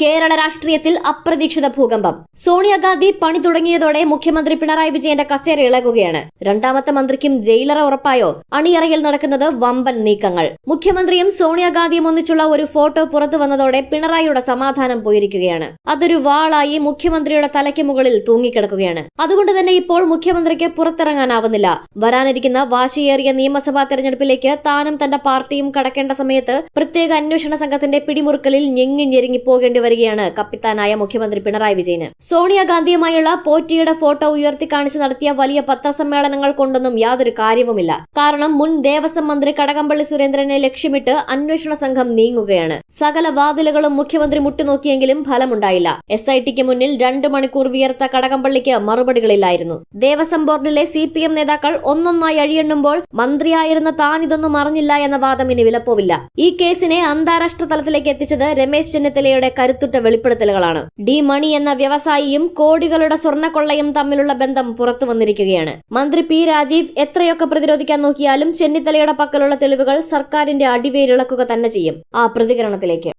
കേരള രാഷ്ട്രീയത്തിൽ അപ്രതീക്ഷിത ഭൂകമ്പം. സോണിയാഗാന്ധി പണി തുടങ്ങിയതോടെ മുഖ്യമന്ത്രി പിണറായി വിജയന്റെ കസേര ഇളകുകയാണ്. രണ്ടാമത്തെ മന്ത്രിക്കും ജയിലറ ഉറപ്പായോ? അണിയറയിൽ നടക്കുന്നത് വമ്പൻ നീക്കങ്ങൾ. മുഖ്യമന്ത്രിയും സോണിയാഗാന്ധിയും ഒന്നിച്ചുള്ള ഒരു ഫോട്ടോ പുറത്തു വന്നതോടെ പിണറായിയുടെ സമാധാനം പോയിരിക്കുകയാണ്. അതൊരു വാളായി മുഖ്യമന്ത്രിയുടെ തലയ്ക്ക് മുകളിൽ തൂങ്ങിക്കിടക്കുകയാണ്. അതുകൊണ്ട് തന്നെ ഇപ്പോൾ മുഖ്യമന്ത്രിക്ക് പുറത്തിറങ്ങാനാവുന്നില്ല. വരാനിരിക്കുന്ന വാശിയേറിയ നിയമസഭാ തെരഞ്ഞെടുപ്പിലേക്ക് താനും തന്റെ പാർട്ടിയും കടക്കേണ്ട സമയത്ത് പ്രത്യേക അന്വേഷണ സംഘത്തിന്റെ പിടിമുറുക്കലിൽ ഞെങ്ങി ഞെരുങ്ങി പോകേണ്ടി വരികയാണ് കപ്പിത്താനായ മുഖ്യമന്ത്രി പിണറായി വിജയന്. സോണിയാഗാന്ധിയുമായുള്ള പോറ്റിയുടെ ഫോട്ടോ ഉയർത്തി കാണിച്ച് നടത്തിയ വലിയ പത്രസമ്മേളനങ്ങൾ കൊണ്ടൊന്നും യാതൊരു കാര്യവുമില്ല. കാരണം മുൻ ദേവസ്വം മന്ത്രി കടകംപള്ളി സുരേന്ദ്രനെ ലക്ഷ്യമിട്ട് അന്വേഷണ സംഘം നീങ്ങുകയാണ്. സകല വാതിലുകളും മുഖ്യമന്ത്രി മുട്ടിനോക്കിയെങ്കിലും ഫലമുണ്ടായില്ല. എസ് ഐ ടിക്ക് മുന്നിൽ രണ്ട് മണിക്കൂർ വിയർത്ത കടകംപള്ളിക്ക് മറുപടികളില്ലായിരുന്നു. ദേവസ്വം ബോർഡിലെ സി പി എം നേതാക്കൾ ഒന്നൊന്നായി അഴിയെണ്ണുമ്പോൾ മന്ത്രിയായിരുന്ന താൻ ഇതൊന്നും അറിഞ്ഞില്ല എന്ന വാദം ഇനി വിലപ്പോവില്ല. ഈ കേസിനെ അന്താരാഷ്ട്ര തലത്തിലേക്ക് എത്തിച്ചത് രമേശ് ചെന്നിത്തലയുടെ കരുത്തുറ്റ വെളിപ്പെടുത്തലുകളാണ്. ഡി മണി എന്ന വ്യവസായിയും കോടികളുടെ സ്വർണക്കൊള്ളയും തമ്മിലുള്ള ബന്ധം പുറത്തു വന്നിരിക്കുകയാണ്. മന്ത്രി പി രാജീവ് എത്രയൊക്കെ പ്രതിരോധിക്കാൻ നോക്കിയാലും ചെന്നിത്തലയുടെ പക്കലുള്ള തെളിവുകൾ സർക്കാരിന്റെ അടിവേരിളക്കുക തന്നെ ചെയ്യും. ആ പ്രതികരണത്തിലേക്ക്.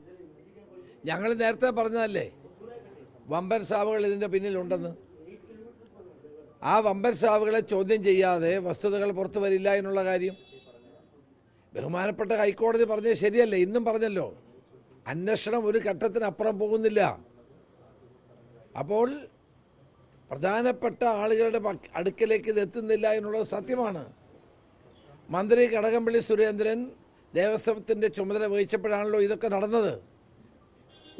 ഞങ്ങൾ നേരത്തെ പറഞ്ഞതല്ലേ? വമ്പൻ സ്രാവുകൾ ഇതിന്റെ പിന്നിലുണ്ടെന്ന്. ആ വമ്പൻ സ്രാവുകളെ ചോദ്യം ചെയ്യാതെ വസ്തുതകൾ പുറത്തു വരില്ല എന്നുള്ള കാര്യം. ബഹുമാനപ്പെട്ട ഹൈക്കോടതി പറഞ്ഞത് ശരിയല്ലേ? ഇന്നും പറഞ്ഞല്ലോ. അന്വേഷണം ഒരു ഘട്ടത്തിനപ്പുറം പോകുന്നില്ല. അപ്പോൾ പ്രധാനപ്പെട്ട ആളുകളുടെ അടുക്കലേക്ക് ഇത് എത്തുന്നില്ല എന്നുള്ളത് സത്യമാണ്. മന്ത്രി കടകംപള്ളി സുരേന്ദ്രൻ ദേവസ്വത്തിന്റെ ചുമതല വഹിച്ചപ്പോഴാണല്ലോ ഇതൊക്കെ നടന്നത്.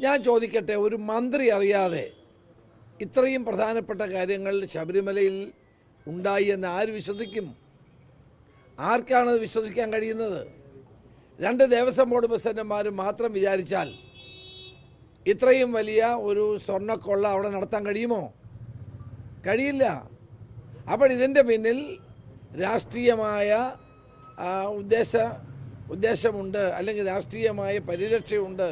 ഞാൻ ചോദിക്കട്ടെ ഒരു മന്ത്രി അറിയാതെ ഇത്രയും പ്രധാനപ്പെട്ട കാര്യങ്ങൾ ശബരിമലയിൽ ഉണ്ടായി എന്ന് ആര് വിശ്വസിക്കും? ആർക്കാണത് വിശ്വസിക്കാൻ കഴിയുന്നത്? രണ്ട് ദേവസ്വം ബോർഡ് പ്രസിഡന്റുമാർ മാത്രം വിചാരിച്ചാൽ ഇത്രയും വലിയ ഒരു സ്വർണക്കൊള്ള അവിടെ നടത്താൻ കഴിയുമോ? കഴിയില്ല. അപ്പോൾ ഇതിന്റെ പിന്നിൽ രാഷ്ട്രീയമായ ഉദ്ദേശ ഉദ്ദേശമുണ്ട് അല്ലെങ്കിൽ രാഷ്ട്രീയമായ പരിരക്ഷയുണ്ട്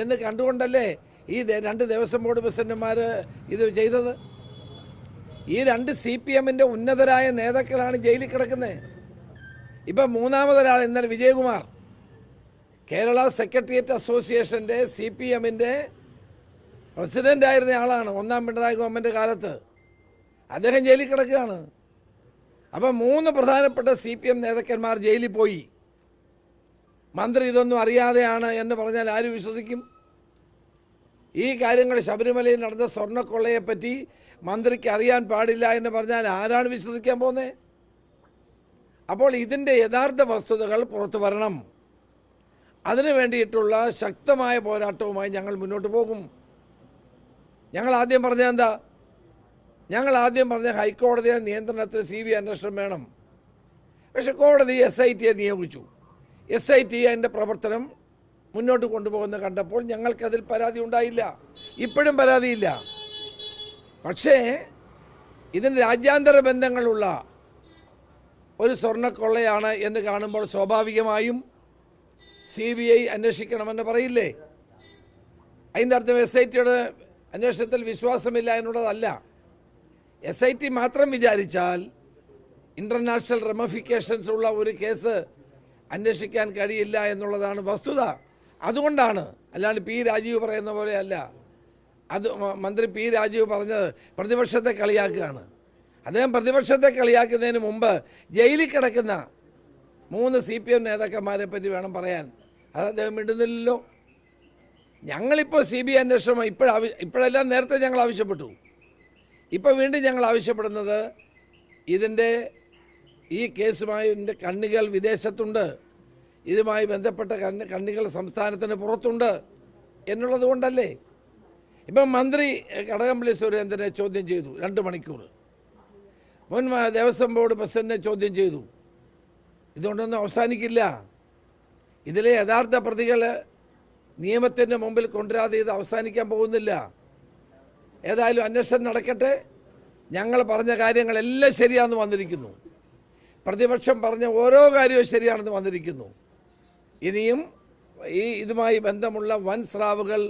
എന്ന് കണ്ടുകൊണ്ടല്ലേ ഈ രണ്ട് ദേവസ്വം ബോർഡ് പ്രസിഡന്റുമാർ ഇത് ചെയ്തത്? ഈ രണ്ട് സി പി എമ്മിന്റെ ഉന്നതരായ നേതാക്കളാണ് ജയിലിൽ കിടക്കുന്നത്. ഇപ്പം മൂന്നാമതൊരാൾ ഇന്നലെ വിജയകുമാർ. കേരള സെക്രട്ടേറിയറ്റ് അസോസിയേഷന്റെ സി പി എമ്മിന്റെ പ്രസിഡന്റായിരുന്ന ആളാണ് ഒന്നാം പിണറായി ഗവൺമെന്റ് കാലത്ത്. അദ്ദേഹം ജയിലിൽ കിടക്കുകയാണ്. അപ്പം മൂന്ന് പ്രധാനപ്പെട്ട സി പി എം നേതാക്കന്മാർ ജയിലിൽ പോയി. മന്ത്രി ഇതൊന്നും അറിയാതെയാണ് എന്ന് പറഞ്ഞാൽ ആര് വിശ്വസിക്കും? ഈ കാര്യങ്ങൾ ശബരിമലയിൽ നടന്ന സ്വർണക്കൊള്ളയെപ്പറ്റി മന്ത്രിക്ക് അറിയാൻ പാടില്ല എന്ന് പറഞ്ഞാൽ ആരാണ് വിശ്വസിക്കാൻ പോകുന്നത്? അപ്പോൾ ഇതിന്റെ യഥാർത്ഥ വസ്തുതകൾ പുറത്തു വരണം. അതിനു വേണ്ടിയിട്ടുള്ള ശക്തമായ പോരാട്ടവുമായി ഞങ്ങൾ മുന്നോട്ട് പോകും. ഞങ്ങൾ ആദ്യം പറഞ്ഞ എന്താ? ഞങ്ങൾ ആദ്യം പറഞ്ഞ ഹൈക്കോടതിയുടെ നിയന്ത്രണത്തിൽ സി ബി അന്വേഷണം വേണം. പക്ഷെ കോടതി എസ് ഐ ടിയെ നിയോഗിച്ചു. എസ് ഐ ടി അതിന്റെ പ്രവർത്തനം മുന്നോട്ട് കൊണ്ടുപോകുന്ന കണ്ടപ്പോൾ ഞങ്ങൾക്കതിൽ പരാതി ഉണ്ടായില്ല. ഇപ്പോഴും പരാതിയില്ല. പക്ഷേ ഇതിന് രാജ്യാന്തര ബന്ധങ്ങളുള്ള ഒരു സ്വർണക്കൊള്ളയാണ് എന്ന് കാണുമ്പോൾ സ്വാഭാവികമായും സി ബി ഐ അന്വേഷിക്കണമെന്ന് പറയില്ലേ? അതിന്റെ അർത്ഥം എസ് ഐ ടിയുടെ അന്വേഷണത്തിൽ വിശ്വാസമില്ല എന്നുള്ളതല്ല. എസ് ഐ ടി മാത്രം വിചാരിച്ചാൽ ഇന്റർനാഷണൽ റെമഫിക്കേഷൻസ് ഉള്ള ഒരു കേസ് അന്വേഷിക്കാൻ കഴിയില്ല എന്നുള്ളതാണ് വസ്തുത. അതുകൊണ്ടാണ് അല്ലാണ്ട് പി രാജീവ് പറയുന്ന പോലെയല്ല. അത് മന്ത്രി പി രാജീവ് പറഞ്ഞത് പ്രതിപക്ഷത്തെ കളിയാക്കുകയാണ്. അദ്ദേഹം പ്രതിപക്ഷത്തെ കളിയാക്കുന്നതിന് മുമ്പ് ജയിലിൽ കിടക്കുന്ന മൂന്ന് സി പി എം നേതാക്കന്മാരെ പറ്റി വേണം പറയാൻ. അത് അദ്ദേഹം ഇടുന്നില്ലല്ലോ ഞങ്ങളിപ്പോൾ സി ബി ഐ അന്വേഷണം ഇപ്പോഴാവശ്യ ഇപ്പോഴെല്ലാം നേരത്തെ ഞങ്ങൾ ആവശ്യപ്പെട്ടു. ഇപ്പോൾ വീണ്ടും ഞങ്ങൾ ആവശ്യപ്പെടുന്നത് ഇതിന്റെ ഈ കേസുമായി ഇതിന്റെ കണ്ണികൾ വിദേശത്തുണ്ട്. ഇതുമായി ബന്ധപ്പെട്ട കണ്ണ് കണ്ണികൾ സംസ്ഥാനത്തിന് പുറത്തുണ്ട് എന്നുള്ളത് കൊണ്ടല്ലേ? ഇപ്പം മന്ത്രി കടകംപള്ളി സുരേന്ദ്രനെ ചോദ്യം ചെയ്തു രണ്ട് മണിക്കൂർ. മുൻ ദേവസ്വം ബോർഡ് പ്രസിഡന്റിനെ ചോദ്യം ചെയ്തു. ഇതുകൊണ്ടൊന്നും അവസാനിക്കില്ല. ഇതിലെ യഥാർത്ഥ പ്രതികൾ നിയമത്തിന്റെ മുമ്പിൽ കൊണ്ടുവരാതെ ഇത് അവസാനിക്കാൻ പോകുന്നില്ല. ഏതായാലും അന്വേഷണം നടക്കട്ടെ. ഞങ്ങൾ പറഞ്ഞ കാര്യങ്ങളെല്ലാം ശരിയാണെന്ന് വന്നിരിക്കുന്നു. പ്രതിപക്ഷം പറഞ്ഞ ഓരോ കാര്യവും ശരിയാണെന്ന് വന്നിരിക്കുന്നു. ഇനിയും ഈ ഇതുമായി ബന്ധമുള്ള വൻ സ്രാവുകൾ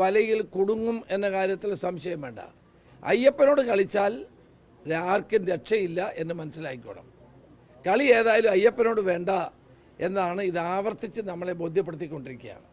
വലയിൽ കുടുങ്ങും എന്ന കാര്യത്തിൽ സംശയം വേണ്ട. അയ്യപ്പനോട് കളിച്ചാൽ ആർക്കും രക്ഷയില്ല എന്ന് മനസ്സിലാക്കിക്കോണം കളി ഏതായാലും അയ്യപ്പനോട് വേണ്ട. എന്നാണ് ഇത് ആവർത്തിച്ച് നമ്മളെ ബോധ്യപ്പെടുത്തിക്കൊണ്ടിരിക്കുകയാണ്.